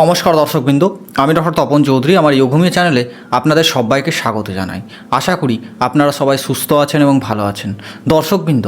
নমস্কার দর্শকবৃন্দ, আমি ডক্টর তপন চৌধুরী, আমার যোগভূমি চ্যানেলে আপনাদের সবাইকে স্বাগত জানাই। আশা করি আপনারা সবাই সুস্থ আছেন এবং ভালো আছেন। দর্শকবৃন্দ,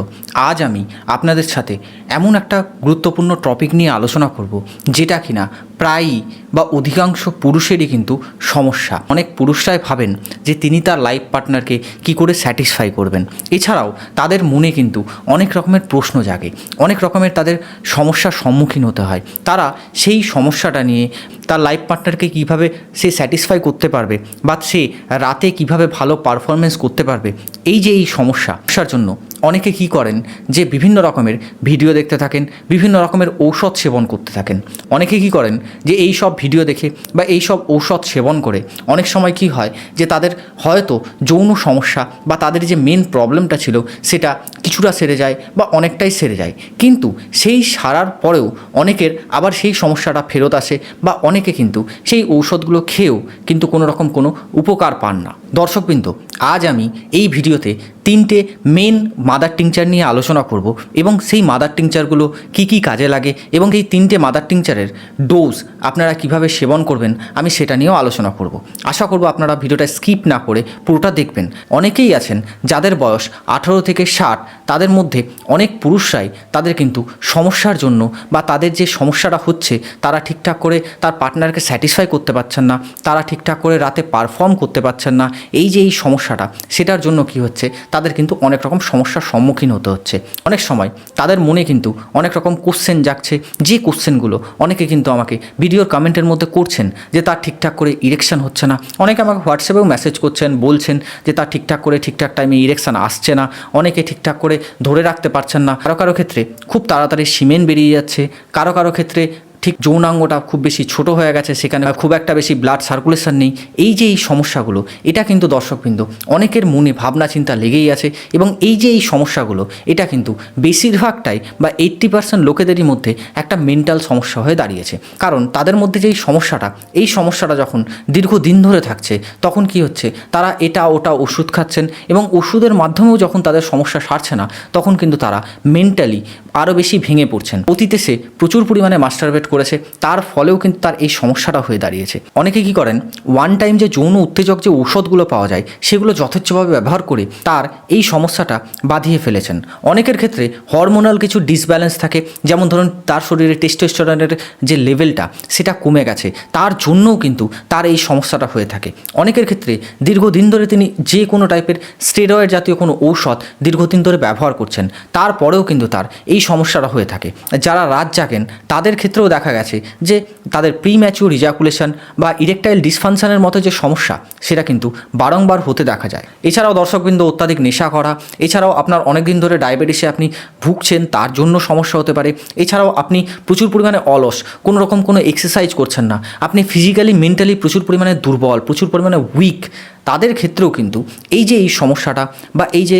আজ আমি আপনাদের সাথে এমন একটা গুরুত্বপূর্ণ টপিক নিয়ে আলোচনা করব, যেটা কিনা প্রায়ই বা অধিকাংশ পুরুষেরই কিন্তু সমস্যা। অনেক পুরুষরাই ভাবেন যে তিনি তার লাইফ পার্টনারকে কি করে স্যাটিসফাই করবেন। এছাড়াও তাদের মনে কিন্তু অনেক রকমের প্রশ্ন জাগে। অনেক রকমের তাদের সমস্যার সম্মুখীন হতে হয়। তারা সেই সমস্যাটা নিয়ে তার লাইফ পার্টনারকে কীভাবে সে স্যাটিসফাই করতে পারবে বা সে রাতে কীভাবে ভালো পারফরমেন্স করতে পারবে, এই যে এই সমস্যা সমস্যার জন্য অনেকে কি করেন যে বিভিন্ন রকমের ভিডিও দেখতে থাকেন, বিভিন্ন রকমের ঔষধ সেবন করতে থাকেন। অনেকে কি করেন যে এই সব ভিডিও দেখে বা এই সব ঔষধ সেবন করে, অনেক সময় কি হয় যে তাদের হয়তো যৌন সমস্যা বা তাদের যে মেন প্রবলেমটা ছিল, সেটা কিছুটা সেরে যায় বা অনেকটাই সেরে যায়। কিন্তু সেই সারার পরেও অনেকের আবার সেই সমস্যাটা ফেরত আসে বা অনেকে কিন্তু সেই ঔষধগুলো খেয়েও কিন্তু কোনো রকম কোনো উপকার পান না। দর্শকবৃন্দ, আজ আমি এই ভিডিওতে তিনটে মেন মাদার টিংচার নিয়ে আলোচনা করব এবং সেই মাদার টিংচারগুলো কি কি কাজে লাগে এবং এই তিনটে মাদার টিংচারের ডোজ আপনারা কীভাবে সেবন করবেন আমি সেটা নিয়েও আলোচনা করব। আশা করব আপনারা ভিডিওটা স্কিপ না করে পুরোটা দেখবেন। অনেকেই আছেন যাদের বয়স আঠারো থেকে ষাট তাদের মধ্যে অনেক পুরুষরাই তাদের কিন্তু সমস্যার জন্য বা তাদের যে সমস্যাটা হচ্ছে, তারা ঠিকঠাক করে তার পার্টনারকে স্যাটিসফাই করতে পারছেন না, তারা ঠিকঠাক করে রাতে পারফর্ম করতে পারছেন না, এই যে এই সমস্যাটা, সেটার জন্য কি হচ্ছে, তাদের কিন্তু অনেক রকম সমস্যার সম্মুখীন হতে হচ্ছে। অনেক সময় তাদের মনে কিন্তু অনেক রকম কোশ্চেন জাগছে, যে কোশ্চেনগুলো অনেকে কিন্তু আমাকে ভিডিওর কমেন্টের মধ্যে করছেন, যে তার ঠিকঠাক করে ইরেকশন হচ্ছে না। অনেকে আমাকে হোয়াটসঅ্যাপেও মেসেজ করছেন, বলছেন যে তার ঠিকঠাক করে ঠিকঠাক টাইমে ইরেকশন আসছে না, অনেকে ঠিকঠাক করে ধরে রাখতে পারছেন না। কারও কারও ক্ষেত্রে খুব তাড়াতাড়ি সিমেন্ট বেরিয়ে যাচ্ছে। কারও কারও ক্ষেত্রে ঠিক যৌনাঙ্গটা খুব বেশি ছোট হয়ে গেছে, সেখানে খুব একটা বেশি ব্লাড সার্কুলেশন নেই। এই যে এই সমস্যাগুলো, এটা কিন্তু দর্শকবৃন্দ অনেকের মনে ভাবনা চিন্তা লেগেই আছে এবং এই যে এই সমস্যাগুলো, এটা কিন্তু বেশিরভাগটাই বা এইট্টি পার্সেন্ট লোকেদেরই মধ্যে একটা মেন্টাল সমস্যা হয়ে দাঁড়িয়েছে। কারণ তাদের মধ্যে যে এই সমস্যাটা এই সমস্যাটা যখন দীর্ঘদিন ধরে থাকছে, তখন কি হচ্ছে, তারা এটা ওটা ওষুধ খাচ্ছেন এবং ওষুধের মাধ্যমেও যখন তাদের সমস্যা সারছে না, তখন কিন্তু তারা মেন্টালি আরও বেশি ভেঙে পড়ছেন। অতীতে সে প্রচুর পরিমাণে মাস্টারবেট করেছে, তার ফলেও কিন্তু তার এই সমস্যাটা হয়ে দাঁড়িয়েছে। অনেকে কি করেন ওয়ান টাইম যে যৌন উত্তেজক যে ঔষধগুলো পাওয়া যায়, সেগুলো যথেচ্ছভাবে ব্যবহার করে তার এই সমস্যাটা বাঁধিয়ে ফেলেছেন। অনেকের ক্ষেত্রে হরমোনাল কিছু ডিসব্যালেন্স থাকে, যেমন ধরুন তার শরীরে টেস্টোস্টেরনের যে লেভেলটা সেটা কমে গেছে। তার জন্যও কিন্তু তার এই সমস্যাটা হয়ে থাকে। অনেকের ক্ষেত্রে দীর্ঘদিন ধরে তিনি যে কোনো টাইপের স্টেরয়েড জাতীয় কোনো ঔষধ দীর্ঘদিন ধরে ব্যবহার করছেন, তারপরেও কিন্তু তার এই সমস্যাটা হয়ে থাকে। যারা রাত জাগেন, তাদের ক্ষেত্রেও দেখা গেছে যে তাদের প্রি ম্যাচিউর রিজাকুলেশন বা ইরেকটাইল ডিসফাংশনের মতো যে সমস্যা, সেটা কিন্তু বারংবার হতে দেখা যায়। এছাড়াও দর্শকবৃন্দ, অত্যাধিক নেশা করা, এছাড়াও আপনার অনেক দিন ধরে ডায়াবেটিসে আপনি ভুগছেন, তার জন্য সমস্যা হতে পারে। এছাড়াও আপনি প্রচুর পরিমাণে অলস, কোনো রকম কোনো এক্সারসাইজ করছেন না। আপনি ফিজিক্যালি মেন্টালি প্রচুর পরিমাণে দুর্বল, প্রচুর পরিমাণে উইক তাদের ক্ষেত্রেও কিন্তু এই যে এই সমস্যাটা বা এই যে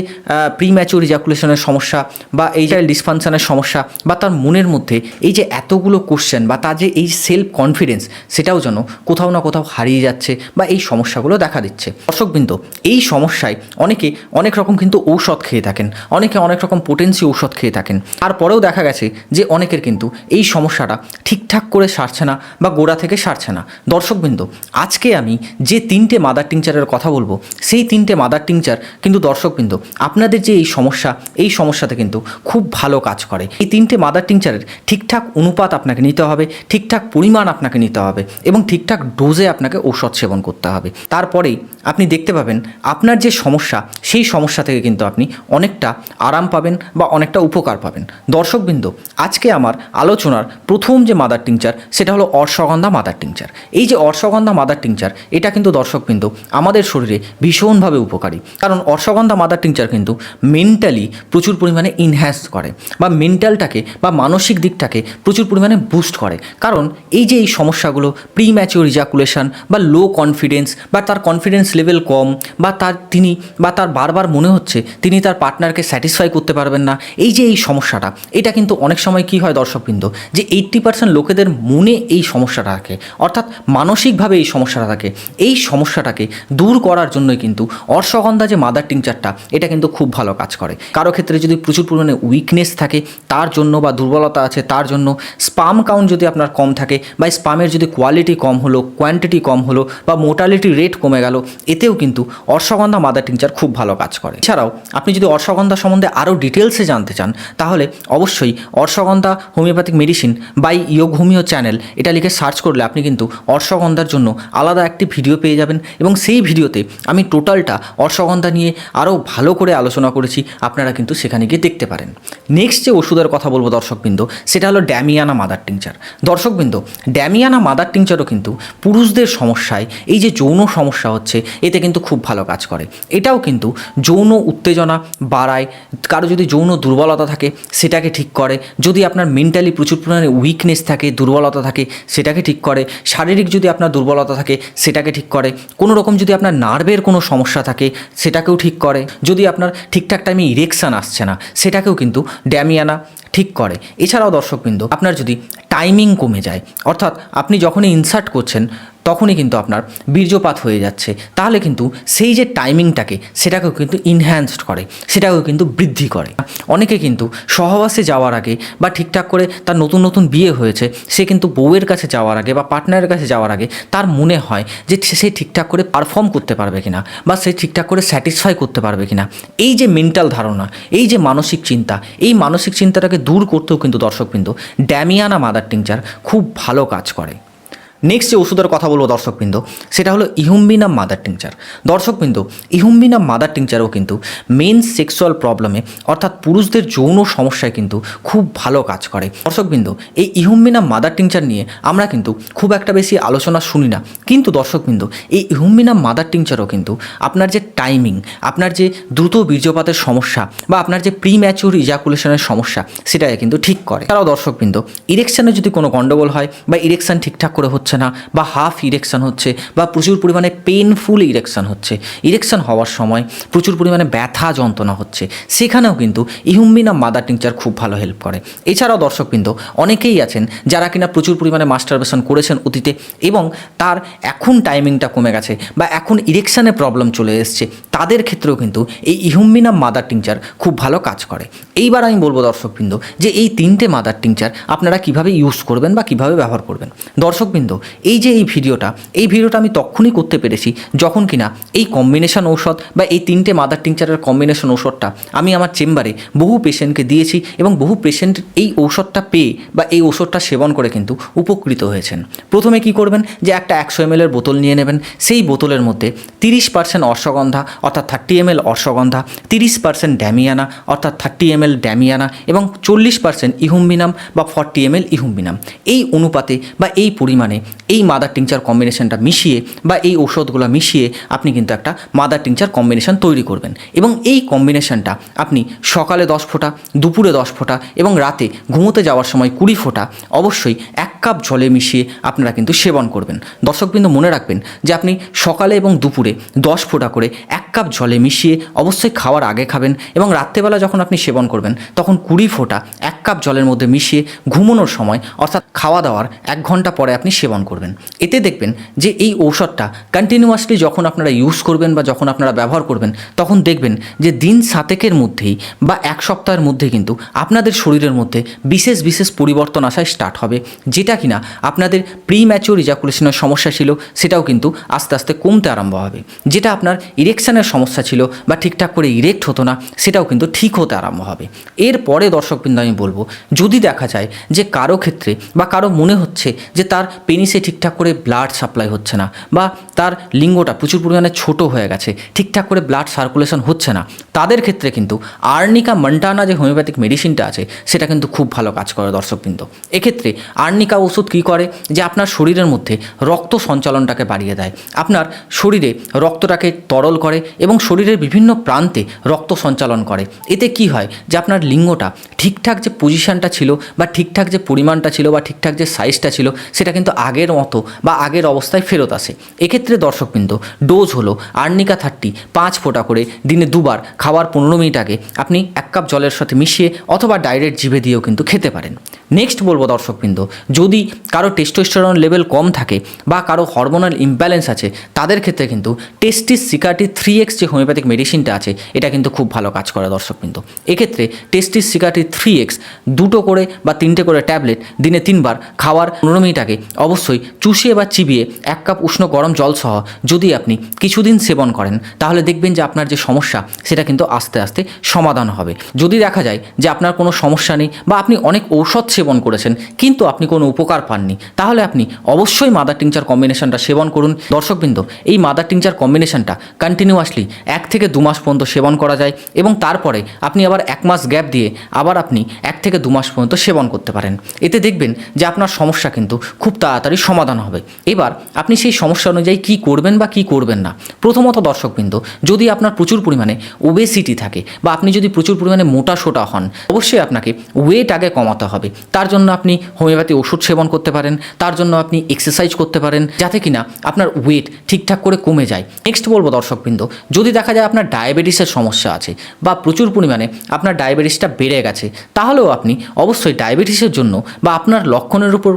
প্রি ম্যাচুর রিজাকুলেশনের সমস্যা বা এই যে ডিসফাংশনের সমস্যা বা তার মনের মধ্যে এই যে এতগুলো কোশ্চেন বা তার যে এই সেলফ কনফিডেন্স সেটাও যেন কোথাও না কোথাও হারিয়ে যাচ্ছে বা এই সমস্যাগুলো দেখা দিচ্ছে। দর্শকবৃন্দ, এই সমস্যায় অনেকে অনেক রকম কিন্তু ঔষধ খেয়ে থাকেন, অনেকে অনেক রকম পোটেন্সি ঔষধ খেয়ে থাকেন। তারপরেও দেখা গেছে যে অনেকের কিন্তু এই সমস্যাটা ঠিকঠাক করে সারছে না বা গোড়া থেকে সারছে না। দর্শকবৃন্দ, আজকে আমি যে তিনটে মাদার টিংচারের কথা বলব। সেই তিনটে মাদার টিংচার কিন্তু দর্শকবৃন্দ, আপনাদের যে এই সমস্যা, এই সমস্যাতে কিন্তু খুব ভালো কাজ করে। এই তিনটে মাদার টিংচারের ঠিকঠাক অনুপাত আপনাকে নিতে হবে, ঠিকঠাক পরিমাণ আপনাকে নিতে হবে এবং ঠিকঠাক ডোজে আপনাকে ঔষধ সেবন করতে হবে। তারপরেই আপনি দেখতে পাবেন, আপনার যে সমস্যা, সেই সমস্যা থেকে কিন্তু আপনি অনেকটা আরাম পাবেন বা অনেকটা উপকার পাবেন। দর্শকবৃন্দ, আজকে আমার আলোচনার প্রথম যে মাদার টিংচার সেটা হলো অর্শগন্ধা মাদার টিংচার এই যে অর্শগন্ধা মাদার টিংচার এটা কিন্তু দর্শকবৃন্দ, আমাদের শরীরে ভীষণভাবে উপকারী। কারণ অর্শগন্ধা মাদার টিংচার কিন্তু মেন্টালি প্রচুর পরিমাণে ইনহ্যান্স করে বা মেন্টালটাকে বা মানসিক দিকটাকে প্রচুর পরিমাণে বুস্ট করে। কারণ এই যে এই সমস্যাগুলো প্রি ম্যাচিওর ইজাকুলেশন বা লো কনফিডেন্স বা তার কনফিডেন্স লেভেল কম বা তার তিনি বা তার বারবার মনে হচ্ছে তিনি তার পার্টনারকে স্যাটিসফাই করতে পারবেন না, এই যে এই সমস্যাটা, এটা কিন্তু অনেক সময় কি হয় দর্শকবৃন্দ? যে এইট্টি পার্সেন্ট লোকেদের মনে এই সমস্যাটা থাকে, অর্থাৎ মানসিকভাবে এই সমস্যাটা থাকে। এই সমস্যাটাকে দূর দূর করার জন্যই কিন্তু অর্শগন্ধা যে মাদার টিংচারটা এটা কিন্তু খুব ভালো কাজ করে। কারও ক্ষেত্রে যদি প্রচুর পরিমাণে উইকনেস থাকে, তার জন্য বা দুর্বলতা আছে, তার জন্য স্পাম কাউন্ট যদি আপনার কম থাকে বা স্পামের যদি কোয়ালিটি কম হলো কোয়ান্টিটি কম হলো বা মোটালিটি রেট কমে গেল, এতেও কিন্তু অর্শগন্ধা মাদার টিংচার খুব ভালো কাজ করে। এছাড়াও, আপনি যদি অর্শগন্ধা সম্বন্ধে আরও ডিটেলসে জানতে চান, তাহলে অবশ্যই ashwagandha homeopathic medicine by Yog homeo channel এটা লিখে সার্চ করলে আপনি কিন্তু অর্শগন্ধার জন্য আলাদা একটি ভিডিও পেয়ে যাবেন এবং সেই ভিডিওতে আমি টোটালটা অর্শগন্ধা নিয়ে আরও ভালো করে আলোচনা করেছি, আপনারা কিন্তু সেখানে গিয়ে দেখতে পারেন। নেক্সট যে ওষুধের কথা বলব দর্শকবৃন্দ, সেটা হলো ড্যামিয়ানা মাদার টিংচার দর্শকবৃন্দ ড্যামিয়ানা মাদার টিংচারও কিন্তু পুরুষদের সমস্যায়, এই যে যৌন সমস্যা হচ্ছে, এতে কিন্তু খুব ভালো কাজ করে। এটাও কিন্তু যৌন উত্তেজনা বাড়ায়, কারও যদি যৌন দুর্বলতা থাকে, সেটাকে ঠিক করে। যদি আপনার মেন্টালি প্রচুর পরিমাণে উইকনেস থাকে, দুর্বলতা থাকে, সেটাকে ঠিক করে। শারীরিক যদি আপনার দুর্বলতা থাকে, সেটাকে ঠিক করে। কোনো রকম যদি আপনার নার্ভের কোনো সমস্যা থাকে, সেটাকেও ঠিক করে। যদি আপনার ঠিকঠাক টাইমে ইরেকশান আসছে না, সেটাকেও কিন্তু ড্যামিয়ানা ঠিক করে। এছাড়াও দর্শকবৃন্দ, আপনার যদি টাইমিং কমে যায়, অর্থাৎ আপনি যখনই ইনসার্ট করছেন তখনই কিন্তু আপনার বীর্যপাত হয়ে যাচ্ছে। তাহলে কিন্তু সেই যে টাইমিংটাকে সেটাকেও কিন্তু ইনহ্যান্সড করে, সেটাকেও কিন্তু বৃদ্ধি করে। অনেকে কিন্তু সহবাসে যাওয়ার আগে বা ঠিকঠাক করে তার নতুন নতুন বিয়ে হয়েছে, সে কিন্তু বউয়ের কাছে যাওয়ার আগে বা পার্টনারের কাছে যাওয়ার আগে তার মনে হয় যে সে ঠিকঠাক করে পারফর্ম করতে পারবে কিনা বা সে ঠিকঠাক করে স্যাটিসফাই করতে পারবে কিনা। এই যে মেন্টাল ধারণা, এই যে মানসিক চিন্তা, এই মানসিক চিন্তাটাকে দূর করতেও কিন্তু দর্শকবৃন্দ ড্যামিয়ানা মাদার টিংচার খুব ভালো কাজ করে। নেক্সট যে ওষুধের কথা বলব দর্শকবৃন্দ, সেটা হলো ইহুম্বিনাম মাদার টিংচার। দর্শকবৃন্দ ইহুম্বিনাম মাদার টিংচারও কিন্তু মেন সেক্সুয়াল প্রবলেমে অর্থাৎ পুরুষদের যৌন সমস্যায় কিন্তু খুব ভালো কাজ করে। দর্শকবৃন্দ, এই ইহুম্বিনাম মাদার টিংচার নিয়ে আমরা কিন্তু খুব একটা বেশি আলোচনা শুনি না। কিন্তু দর্শকবৃন্দ, এই ইহুম্বিনাম মাদার টিংচারও কিন্তু আপনার যে টাইমিং আপনার যে দ্রুত বীর্যপাতের সমস্যা বা আপনার যে প্রি ম্যাচুর ইজাকুলেশনের সমস্যা, সেটাকে কিন্তু ঠিক করে। তারাও দর্শকবৃন্দ ইরেকশানে যদি কোনো গণ্ডগোল হয় বা ইরেকশান ঠিকঠাক করে হচ্ছে না, বা হাফ ইরেকশান হচ্ছে, বা প্রচুর পরিমাণে পেনফুল ইরেকশান হচ্ছে। ইরেকশান হওয়ার সময় প্রচুর পরিমাণে ব্যথা যন্ত্রণা হচ্ছে। সেখানেও কিন্তু ইহুম্বিনা মাদার টিংচার খুব ভালো হেল্প করে। এছাড়াও দর্শকবৃন্দ, অনেকেই আছেন যারা কিনা প্রচুর পরিমাণে মাস্টারবেশন করেছেন অতীতে এবং তার এখন টাইমিংটা কমে গেছে বা এখন ইরেকশানে প্রবলেম চলে এসছে, তাদের ক্ষেত্রেও কিন্তু এই ইহুম্বিনা মাদার টিংচার খুব ভালো কাজ করে। এইবার আমি বলব দর্শকবৃন্দ যে এই তিনটে মাদার টিংচার আপনারা কীভাবে ইউজ করবেন বা কীভাবে ব্যবহার করবেন। দর্শকবৃন্দ এই যে এই ভিডিওটা এই ভিডিওটা আমি তখনই করতে পেরেছি যখন কিনা এই কম্বিনেশন ঔষধ বা এই তিনটে মাদার টিংচারের কম্বিনেশন ঔষধটা আমি আমার চেম্বারে বহু পেশেন্টকে দিয়েছি এবং বহু পেশেন্ট এই ঔষধটা পেয়ে বা এই ঔষধটা সেবন করে কিন্তু উপকৃত হয়েছেন। প্রথমে কি করবেন যে একটা একশো এম এর বোতল নিয়ে নেবেন, সেই বোতলের মধ্যে তিরিশ পার্সেন্ট অশ্বগন্ধা অর্থাৎ থার্টি এম এল অশ্বগন্ধা তিরিশ পার্সেন্ট ড্যামিয়ানা অর্থাৎ থার্টি এম এল ড্যামিয়ানা এবং চল্লিশ পার্সেন্ট ইহুম্বিনাম বা ফর্টি এম এল ইহুম্বিনাম। এই অনুপাতে বা এই পরিমাণে এই মাদার টিংচার কম্বিনেশনটা মিশিয়ে বা এই ঔষধগুলো মিশিয়ে আপনি কিন্তু একটা মাদার টিংচার কম্বিনেশন তৈরি করবেন। এবং এই কম্বিনেশনটা আপনি সকালে দশ ফোঁটা, দুপুরে দশ ফোঁটা এবং রাতে ঘুমোতে যাওয়ার সময় কুড়ি ফোঁটা অবশ্যই এক কাপ জলে মিশিয়ে আপনারা কিন্তু সেবন করবেন। দর্শকবৃন্দ মনে রাখবেন যে আপনি সকালে এবং দুপুরে দশ ফোঁটা করে এক কাপ জলে মিশিয়ে অবশ্যই খাওয়ার আগে খাবেন এবং রাত্রেবেলা যখন আপনি সেবন করবেন তখন কুড়ি ফোঁটা এক কাপ জলের মধ্যে মিশিয়ে ঘুমানোর সময় অর্থাৎ খাওয়া দাওয়ার এক ঘণ্টা পরে আপনি সেবন করবেন। এতে দেখবেন যে এই ঔষধটা কন্টিনিউয়াসলি যখন আপনারা ইউজ করবেন বা যখন আপনারা ব্যবহার করবেন, তখন দেখবেন যে দিন সাতেকের মধ্যেই বা এক সপ্তাহের মধ্যে কিন্তু আপনাদের শরীরের মধ্যে বিশেষ বিশেষ পরিবর্তন আসায় স্টার্ট হবে। যেটা কিনা আপনাদের প্রি ম্যাচিওর ইজাকুলেশনের সমস্যা ছিল, সেটাও কিন্তু আস্তে আস্তে কমতে আরম্ভ হবে। যেটা আপনার ইরেকশানের সমস্যা ছিল বা ঠিকঠাক করে ইরেক্ট হতো না, সেটাও কিন্তু ঠিক হতে আরম্ভ হবে। এরপরে দর্শকবৃন্দ আমি বলব, যদি দেখা যায় যে কারও ক্ষেত্রে বা কারও মনে হচ্ছে যে তার পেনিসে ঠিকঠাক করে ব্লাড সাপ্লাই হচ্ছে না বা তার লিঙ্গটা প্রচুর পরিমাণে ছোট হয়ে গেছে, ঠিকঠাক করে ব্লাড সার্কুলেশন হচ্ছে না। তাদের ক্ষেত্রে কিন্তু আর্নিকা মন্টানা যে হোমিওপ্যাথিক মেডিসিনটা আছে, সেটা কিন্তু খুব ভালো কাজ করে দর্শকবৃন্দ। এক্ষেত্রে আর্নিকা ওষুধ কী করে? যে আপনার শরীরের মধ্যে রক্ত সঞ্চালনটাকে বাড়িয়ে দেয়। আপনার শরীরে রক্তটাকে তরল করে এবং শরীরের বিভিন্ন প্রান্তে রক্ত সঞ্চালন করে। এতে কি হয়? যে আপনার লিঙ্গটা ঠিকঠাক যে পজিশনটা ছিল বা ঠিকঠাক যে পরিমাণটা ছিল বা ঠিকঠাক যে সাইজটা ছিল, সেটা কিন্তু আগে আগের মতো বা আগের অবস্থায় ফেরত আসে। এক্ষেত্রে দর্শকবৃন্দ ডোজ হলো আর্নিকা থার্টি পাঁচ ফোঁটা করে দিনে দুবার খাওয়ার পনেরো মিনিট আগে আপনি এক কাপ জলের সাথে মিশিয়ে অথবা ডাইরেক্ট জিভে দিয়েও কিন্তু খেতে পারেন। নেক্সট বলব দর্শকবৃন্দ, যদি কারও টেস্টোস্টেরন লেভেল কম থাকে বা কারও হরমোনাল ইমব্যালেন্স আছে, তাদের ক্ষেত্রে কিন্তু টেস্টিস সিকাটি থ্রি এক্স যে হোমিওপ্যাথিক মেডিসিনটা আছে, এটা কিন্তু খুব ভালো কাজ করে দর্শকবৃন্দ। এক্ষেত্রে টেস্টিস সিকাটি থ্রি এক্স দুটো করে বা তিনটে করে ট্যাবলেট দিনে তিনবার খাওয়ার পনেরো মিনিট আগে অবশ্যই চুষিয়ে বা চিবিয়ে এক কাপ উষ্ণ গরম জল সহ যদি আপনি কিছুদিন সেবন করেন, তাহলে দেখবেন যে আপনার যে সমস্যা, সেটা কিন্তু আস্তে আস্তে সমাধান হবে। যদি দেখা যায় যে আপনার কোনো সমস্যা নেই বা আপনি অনেক ঔষধ সেবন করেছেন, কিন্তু আপনি কোনো উপকার পাননি, তাহলে আপনি অবশ্যই মাদার টিংচার কম্বিনেশনটা সেবন করুন। দর্শকবৃন্দ, এই মাদার টিংচার কম্বিনেশনটা কন্টিনিউয়াসলি এক থেকে দু মাস পর্যন্ত সেবন করা যায় এবং তারপরে আপনি আবার এক মাস গ্যাপ দিয়ে আবার আপনি এক থেকে দু মাস পর্যন্ত সেবন করতে পারেন। এতে দেখবেন যে আপনার সমস্যা কিন্তু খুব তাড়াতাড়ি সমাধান হবে। এবার আপনি সেই সমস্যা অনুযায়ী কী করবেন বা কী করবেন না। প্রথমত দর্শকবৃন্দ, যদি আপনার প্রচুর পরিমাণে ওবেসিটি থাকে বা আপনি যদি প্রচুর পরিমাণে মোটা সোটা হন, অবশ্যই আপনাকে ওয়েট আগে কমাতে হবে। তার জন্য আপনি হোমিওপ্যাথি ওষুধ সেবন করতে পারেন, তার জন্য আপনি এক্সারসাইজ করতে পারেন, যাতে কিনা আপনার ওয়েট ঠিকঠাক করে কমে যায়। নেক্সট বলব দর্শকবৃন্দ, যদি দেখা যায় আপনার ডায়াবেটিসের সমস্যা আছে বা প্রচুর পরিমাণে আপনার ডায়াবেটিসটা বেড়ে গেছে, তাহলেও আপনি অবশ্যই ডায়াবেটিসের জন্য বা আপনার লক্ষণের উপর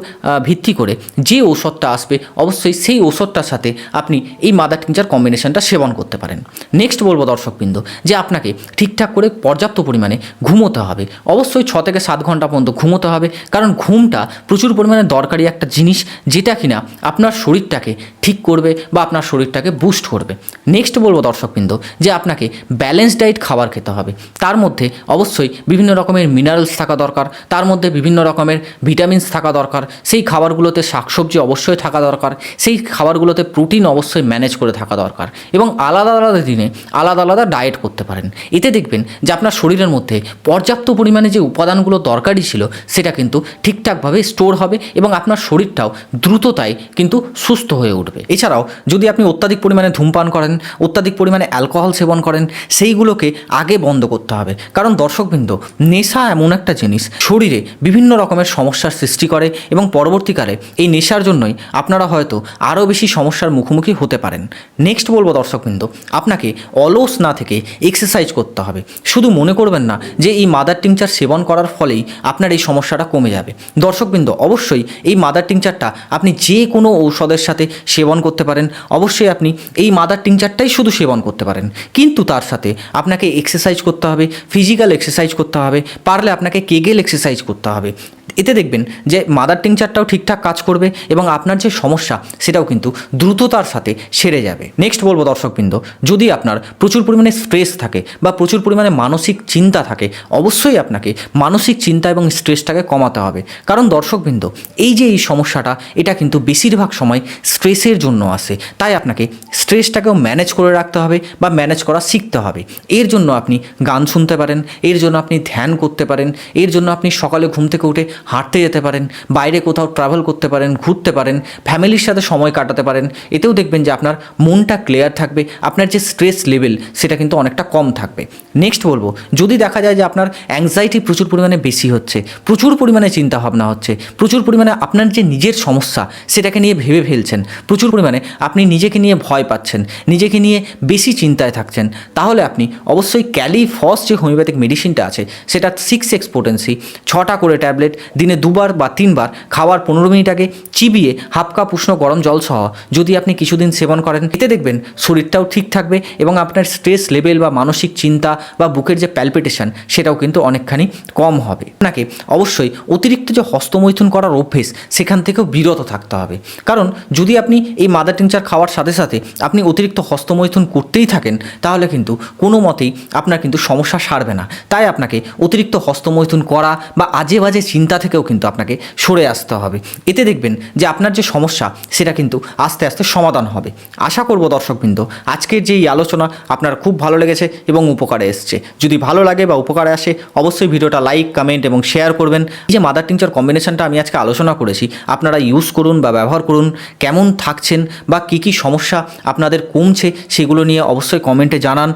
ভিত্তি করে যে ঔষধটা আসবে, অবশ্যই সেই ঔষধটার সাথে আপনি এই মাদার টিংচার কম্বিনেশনটা সেবন করতে পারেন। নেক্সট বলব দর্শকবৃন্দ, যে আপনাকে ঠিকঠাক করে পর্যাপ্ত পরিমাণে ঘুমোতে হবে। অবশ্যই ছ থেকে সাত ঘণ্টা পর্যন্ত ঘুমোতে হবে, কারণ ঘুমটা প্রচুর পরিমাণে দরকারি একটা জিনিস, যেটা কিনা আপনার শরীরটাকে ঠিক করবে বা আপনার শরীরটাকে বুস্ট করবে। নেক্সট বলব দর্শকবৃন্দ, যে আপনাকে ব্যালেন্স ডায়েট খাবার খেতে হবে। তার মধ্যে অবশ্যই বিভিন্ন রকমের মিনারেলস থাকা দরকার, তার মধ্যে বিভিন্ন রকমের ভিটামিনস থাকা দরকার। সেই খাবারগুলোতে শাকসবজি অবশ্যই থাকা দরকার। সেই খাবারগুলোতে প্রোটিন অবশ্যই ম্যানেজ করে থাকা দরকার। এবং আলাদা আলাদা দিনে আলাদা আলাদা ডায়েট করতে পারেন। এতে দেখবেন যে আপনার শরীরের মধ্যে পর্যাপ্ত পরিমাণে যে উপাদানগুলো দরকারি ছিল, সেটা কিন্তু ঠিকঠাকভাবে স্টোর হবে এবং আপনার শরীরটাও দ্রুততায় কিন্তু সুস্থ হয়ে উঠবে। এছাড়াও যদি আপনি অত্যাধিক পরিমাণে ধূমপান করেন, অত্যাধিক পরিমাণে অ্যালকোহল সেবন করেন, সেইগুলোকে আগে বন্ধ করতে হবে। কারণ দর্শকবৃন্দ, নেশা এমন একটা জিনিস, শরীরে বিভিন্ন রকমের সমস্যার সৃষ্টি করে এবং পরবর্তীকালে এই নেশার জন্যই আপনারা হয়তো আরও বেশি সমস্যার মুখোমুখি হতে পারেন। নেক্সট বলব দর্শকবৃন্দ, আপনাকে অলস না থেকে এক্সারসাইজ করতে হবে। শুধু মনে করবেন না যে এই মাদার টিংচার সেবন করার ফলেই আপনার এই সমস্যাটা কমে যাবে। দর্শকবৃন্দ, অবশ্যই এই মাদার টিংচারটা আপনি যে কোনো ঔষধের সাথে সেবন করতে পারেন। অবশ্যই আপনি এই মাদার টিংচারটাই শুধু সেবন করতে পারেন। কিন্তু তার সাথে আপনাকে এক্সারসাইজ করতে হবে ফিজিক্যাল এক্সারসাইজ করতে হবে, পারলে আপনাকে কেগেল এক্সারসাইজ করতে হবে। এতে দেখবেন যে মাদার টিংচারটাও ঠিকঠাক কাজ করবে এবং আপনার যে সমস্যা সেটাও কিন্তু দ্রুততার সাথে সেরে যাবে। নেক্সট বলব দর্শকবৃন্দ, যদি আপনার প্রচুর পরিমাণে স্ট্রেস থাকে বা প্রচুর পরিমাণে মানসিক চিন্তা থাকে, অবশ্যই আপনাকে মানসিক চিন্তা এবং স্ট্রেসটাকে কমাতে হবে। কারণ দর্শকবৃন্দ, এই যে এই সমস্যাটা, এটা কিন্তু বেশিরভাগ সময় স্ট্রেসের জন্য আসে। তাই আপনাকে স্ট্রেসটাকেও ম্যানেজ করে রাখতে হবে বা ম্যানেজ করা শিখতে হবে। এর জন্য আপনি গান শুনতে পারেন, এর জন্য আপনি ধ্যান করতে পারেন, এর জন্য আপনি সকালে ঘুম থেকে উঠে হাঁটতে যেতে পারেন, বাইরে কোথাও ট্রাভেল করতে পারেন, ঘুরতে পারেন ফ্যামিলির সাথে সময় কাটাতে পারেন, এতেও দেখবেন যে আপনার মনটা ক্লিয়ার থাকবে, আপনার যে স্ট্রেস লেভেল সেটা কিন্তু অনেকটা কম থাকবে। নেক্সট বলব, যদি দেখা যায় যে আপনার অ্যাংজাইটি প্রচুর পরিমাণে বেশি হচ্ছে, প্রচুর পরিমাণে চিন্তা ভাবনা হচ্ছে, প্রচুর পরিমাণে আপনার যে নিজের সমস্যা সেটাকে নিয়ে ভেবে ফেলছেন, প্রচুর পরিমাণে আপনি নিজেকে নিয়ে ভয় পাচ্ছেন, নিজেকে নিয়ে বেশি চিন্তায় থাকছেন, তাহলে আপনি অবশ্যই ক্যালিফস যে হোমিওপ্যাথিক মেডিসিনটা আছে, সেটা সিক্স এক্স পোটেন্সি ছটা করে ট্যাবলেট দিনে দুবার বা তিনবার খাওয়ার পনেরো মিনিট আগে চিবিয়ে হাফ কাপ উষ্ণ গরম জল সহ যদি আপনি কিছুদিন সেবন করেন, এতে দেখবেন শরীরটাও ঠিক থাকবে এবং আপনার স্ট্রেস লেভেল বা মানসিক চিন্তা বা বুকের যে প্যালপিটেশন সেটাও কিন্তু অনেকখানি কম হবে। আপনাকে অবশ্যই অতিরিক্ত যে হস্তমৈথুন করার অভ্যেস, সেখান থেকেও বিরত থাকতে হবে। কারণ যদি আপনি এই মাদার টিংচার খাওয়ার সাথে সাথে আপনি অতিরিক্ত হস্তমৈথুন করতেই থাকেন, তাহলে কিন্তু কোনো মতেই আপনার কিন্তু সমস্যা সারবে না। তাই আপনাকে অতিরিক্ত হস্তমৈথুন করা বা আজে বাজে চিন্তা থেকেও কিন্তু আপনাকে সরে আসতে হবে। এতে দেখবেন যে আপনার যে সমস্যা, সেটা কিন্তু আস্তে আস্তে সমাধান হবে। আশা করব দর্শকবৃন্দ, আজকের যে এই আলোচনা আপনার খুব ভালো লেগেছে এবং উপকারে এসছে। যদি ভালো লাগে বা উপকারে আসে, অবশ্যই ভিডিওটা লাইক কমেন্ট এবং শেয়ার করবেন। এই যে মাদার টিংচার কম্বিনেশনটা আমি আজকে আলোচনা করেছি, আপনারা ইউজ করুন বা ব্যবহার করুন, কেমন থাকছেন বা কী কী সমস্যা আপনাদের কমছে, সেগুলো নিয়ে অবশ্যই কমেন্টে জানান।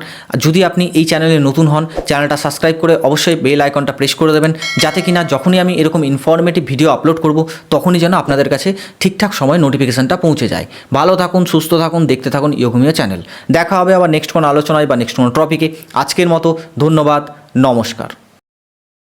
যদি আপনি এই চ্যানেলে নতুন হন চ্যানেলটা সাবস্ক্রাইব করে অবশ্যই বেল আইকনটা প্রেস করে দেবেন, যাতে কিনা যখনই আমি এরকম এরকম ইনফরমেটিভ ভিডিও আপলোড করব, তখনই যেন আপনাদের কাছে ঠিকঠাক সময় নোটিফিকেশানটা পৌঁছে যায়। ভালো থাকুন, সুস্থ থাকুন, দেখতে থাকুন ইয়োগমিয়া চ্যানেল দেখা হবে আবার নেক্সট কোনো আলোচনায় বা নেক্সট কোনো টপিকে আজকের মতো, ধন্যবাদ, নমস্কার।